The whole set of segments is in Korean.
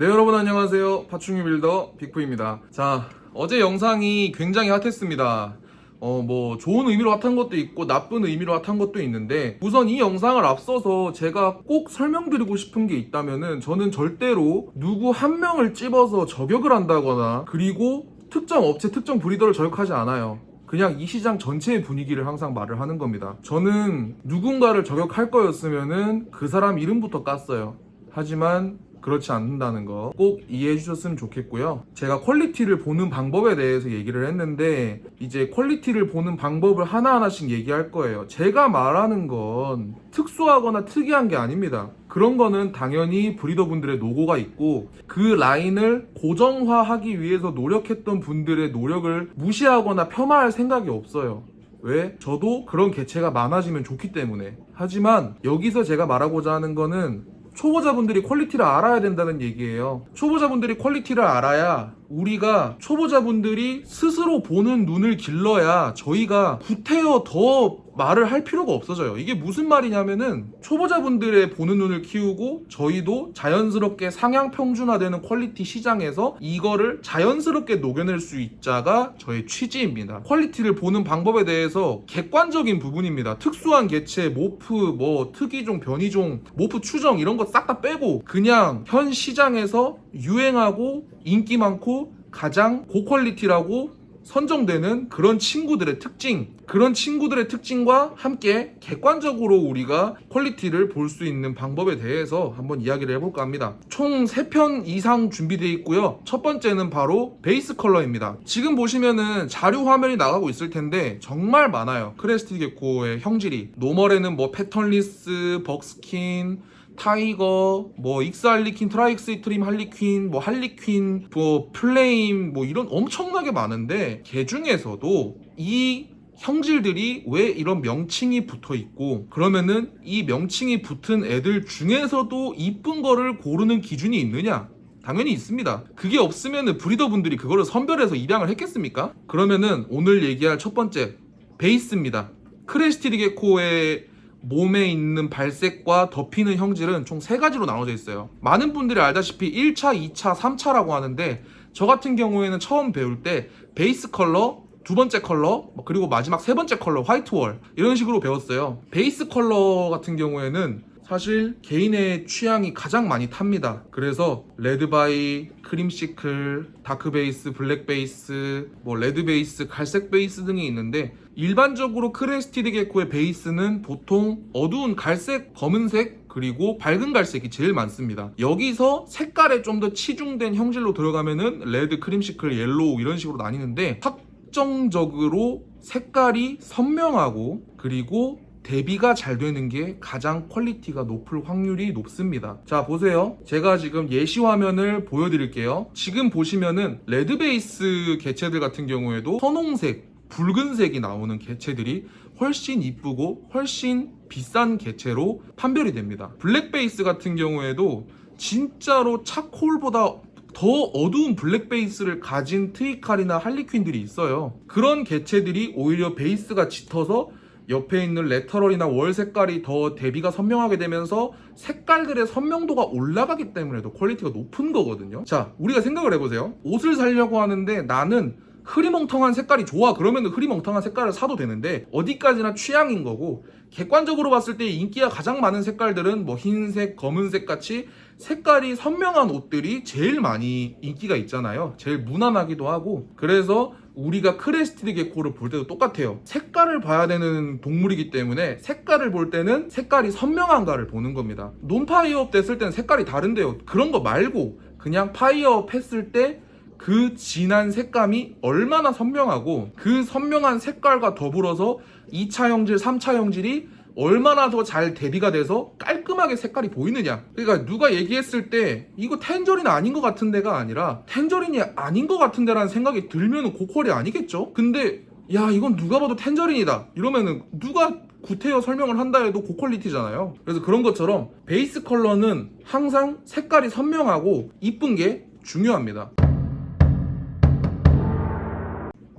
네 여러분 안녕하세요. 파충류 빌더 빅프입니다. 자 어제 영상이 굉장히 핫했습니다. 어 뭐 좋은 의미로 핫한 것도 있고 나쁜 의미로 핫한 것도 있는데 우선 이 영상을 앞서서 제가 꼭 설명드리고 싶은 게 있다면은 저는 절대로 누구 한 명을 찝어서 저격을 한다거나 그리고 특정 업체 특정 브리더를 저격하지 않아요. 그냥 이 시장 전체의 분위기를 항상 말을 하는 겁니다. 저는 누군가를 저격할 거였으면은 그 사람 이름부터 깠어요. 하지만 그렇지 않는다는 거 꼭 이해해 주셨으면 좋겠고요. 제가 퀄리티를 보는 방법에 대해서 얘기를 했는데 이제 퀄리티를 보는 방법을 하나하나씩 얘기할 거예요. 제가 말하는 건 특수하거나 특이한 게 아닙니다. 그런 거는 당연히 브리더분들의 노고가 있고 그 라인을 고정화하기 위해서 노력했던 분들의 노력을 무시하거나 폄하할 생각이 없어요. 왜? 저도 그런 개체가 많아지면 좋기 때문에. 하지만 여기서 제가 말하고자 하는 거는 초보자분들이 퀄리티를 알아야 된다는 얘기예요. 초보자분들이 퀄리티를 알아야 우리가 초보자분들이 스스로 보는 눈을 길러야 저희가 구태여 더 말을 할 필요가 없어져요. 이게 무슨 말이냐면은 초보자분들의 보는 눈을 키우고 저희도 자연스럽게 상향 평준화되는 퀄리티 시장에서 이거를 자연스럽게 녹여낼 수 있자가 저의 취지입니다. 퀄리티를 보는 방법에 대해서 객관적인 부분입니다. 특수한 개체, 모프, 뭐 특이종, 변이종, 모프 추정 이런 거 싹 다 빼고 그냥 현 시장에서 유행하고 인기 많고 가장 고퀄리티라고 선정되는 그런 친구들의 특징, 그런 친구들의 특징과 함께 객관적으로 우리가 퀄리티를 볼 수 있는 방법에 대해서 한번 이야기를 해볼까 합니다. 총 3편 이상 준비되어 있고요. 첫 번째는 바로 베이스 컬러입니다. 지금 보시면은 자료 화면이 나가고 있을 텐데 정말 많아요. 크레스티 게코의 형질이. 노멀에는 뭐 패턴리스, 벅스킨, 타이거, 뭐 익스 할리퀸, 트라이익스 트림 할리퀸, 뭐 할리퀸, 뭐 플레임, 뭐 이런 엄청나게 많은데 개 중에서도 이 형질들이 왜 이런 명칭이 붙어 있고 그러면은 이 명칭이 붙은 애들 중에서도 이쁜 거를 고르는 기준이 있느냐? 당연히 있습니다. 그게 없으면은 브리더분들이 그거를 선별해서 입양을 했겠습니까? 그러면은 오늘 얘기할 첫 번째 베이스입니다. 크레스티드 게코의 몸에 있는 발색과 덮이는 형질은 총 세 가지로 나눠져 있어요. 많은 분들이 알다시피 1차, 2차, 3차라고 하는데 저 같은 경우에는 처음 배울 때 베이스 컬러, 두 번째 컬러, 뭐 그리고 마지막 세 번째 컬러 화이트 월 이런 식으로 배웠어요. 베이스 컬러 같은 경우에는 사실 개인의 취향이 가장 많이 탑니다. 그래서 레드바이, 크림시클, 다크 베이스, 블랙 베이스, 뭐 레드 베이스, 갈색 베이스 등이 있는데 일반적으로 크레스티드 게코의 베이스는 보통 어두운 갈색, 검은색 그리고 밝은 갈색이 제일 많습니다. 여기서 색깔에 좀 더 치중된 형질로 들어가면은 레드, 크림시클, 옐로우 이런 식으로 나뉘는데 확정적으로 색깔이 선명하고 그리고 대비가 잘 되는 게 가장 퀄리티가 높을 확률이 높습니다. 자, 보세요. 제가 지금 예시 화면을 보여드릴게요. 지금 보시면은 레드 베이스 개체들 같은 경우에도 선홍색, 붉은색이 나오는 개체들이 훨씬 이쁘고 훨씬 비싼 개체로 판별이 됩니다. 블랙 베이스 같은 경우에도 진짜로 차콜보다 더 어두운 블랙 베이스를 가진 트위칼이나 할리퀸들이 있어요. 그런 개체들이 오히려 베이스가 짙어서 옆에 있는 레터럴이나 월 색깔이 더 대비가 선명하게 되면서 색깔들의 선명도가 올라가기 때문에 더 퀄리티가 높은 거거든요. 자, 우리가 생각을 해보세요. 옷을 사려고 하는데 나는 흐리멍텅한 색깔이 좋아 그러면 흐리멍텅한 색깔을 사도 되는데 어디까지나 취향인 거고 객관적으로 봤을 때 인기가 가장 많은 색깔들은 뭐 흰색, 검은색 같이 색깔이 선명한 옷들이 제일 많이 인기가 있잖아요. 제일 무난하기도 하고 그래서 우리가 크레스티드 게코를 볼 때도 똑같아요. 색깔을 봐야 되는 동물이기 때문에 색깔을 볼 때는 색깔이 선명한가를 보는 겁니다. 논파이어업 됐을 때는 색깔이 다른데요. 그런 거 말고 그냥 파이어업 했을 때 그 진한 색감이 얼마나 선명하고 그 선명한 색깔과 더불어서 2차 형질, 3차 형질이 얼마나 더 잘 대비가 돼서 깔끔하게 색깔이 보이느냐. 그러니까 누가 얘기했을 때 이거 텐저린 아닌 것 같은 데가 아니라 텐저린이 아닌 것 같은 데라는 생각이 들면 고퀄이 아니겠죠? 근데 야 이건 누가 봐도 텐저린이다 이러면은 누가 구태여 설명을 한다 해도 고퀄리티잖아요 그래서 그런 것처럼 베이스 컬러는 항상 색깔이 선명하고 이쁜 게 중요합니다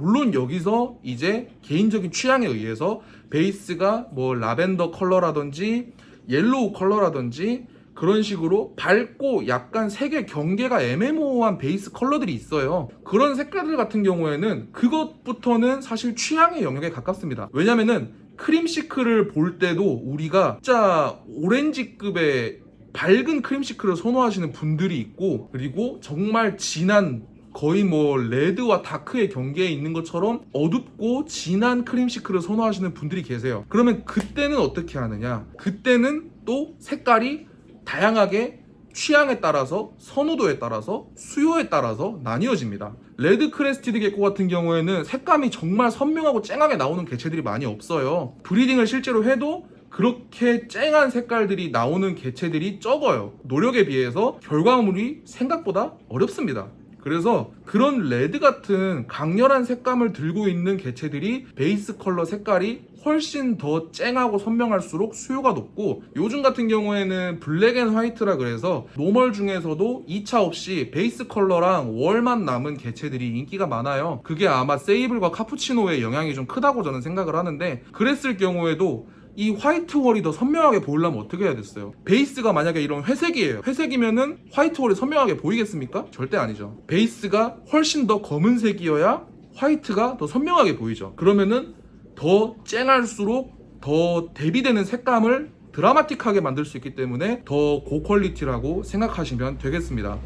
물론 여기서 이제 개인적인 취향에 의해서 베이스가 뭐 라벤더 컬러라든지 옐로우 컬러라든지 그런 식으로 밝고 약간 색의 경계가 애매모호한 베이스 컬러들이 있어요. 그런 색깔들 같은 경우에는 그것부터는 사실 취향의 영역에 가깝습니다. 왜냐면은 크림시크를 볼 때도 우리가 진짜 오렌지급의 밝은 크림시크를 선호하시는 분들이 있고 그리고 정말 진한 거의 뭐 레드와 다크의 경계에 있는 것처럼 어둡고 진한 크림시크를 선호하시는 분들이 계세요. 그러면 그때는 어떻게 하느냐? 그때는 또 색깔이 다양하게 취향에 따라서 선호도에 따라서 수요에 따라서 나뉘어집니다. 레드 크레스티드 개코 같은 경우에는 색감이 정말 선명하고 쨍하게 나오는 개체들이 많이 없어요. 브리딩을 실제로 해도 그렇게 쨍한 색깔들이 나오는 개체들이 적어요. 노력에 비해서 결과물이 생각보다 어렵습니다. 그래서 그런 레드 같은 강렬한 색감을 들고 있는 개체들이 베이스 컬러 색깔이 훨씬 더 쨍하고 선명할수록 수요가 높고 요즘 같은 경우에는 블랙 앤 화이트라 그래서 노멀 중에서도 2차 없이 베이스 컬러랑 월만 남은 개체들이 인기가 많아요. 그게 아마 세이블과 카푸치노의 영향이 좀 크다고 저는 생각을 하는데 그랬을 경우에도 이 화이트 월이 더 선명하게 보이려면 어떻게 해야 됐어요? 베이스가 만약에 이런 회색이에요. 회색이면은 화이트 월이 선명하게 보이겠습니까? 절대 아니죠. 베이스가 훨씬 더 검은색이어야 화이트가 더 선명하게 보이죠. 그러면은 더 쨍할수록 더 대비되는 색감을 드라마틱하게 만들 수 있기 때문에 더 고퀄리티라고 생각하시면 되겠습니다.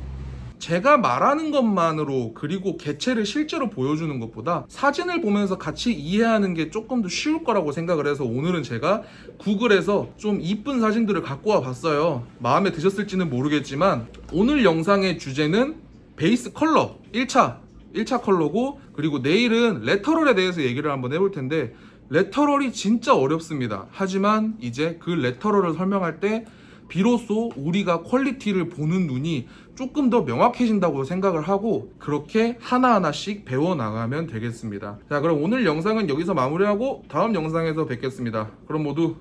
제가 말하는 것만으로 그리고 개체를 실제로 보여주는 것보다 사진을 보면서 같이 이해하는 게 조금 더 쉬울 거라고 생각을 해서 오늘은 제가 구글에서 좀 이쁜 사진들을 갖고 와 봤어요. 마음에 드셨을지는 모르겠지만 오늘 영상의 주제는 베이스 컬러 1차 1차 컬러고 그리고 내일은 레터럴에 대해서 얘기를 한번 해볼 텐데 레터럴이 진짜 어렵습니다. 하지만 이제 그 레터럴을 설명할 때 비로소 우리가 퀄리티를 보는 눈이 조금 더 명확해진다고 생각을 하고 그렇게 하나하나씩 배워나가면 되겠습니다. 자, 그럼 오늘 영상은 여기서 마무리하고 다음 영상에서 뵙겠습니다. 그럼 모두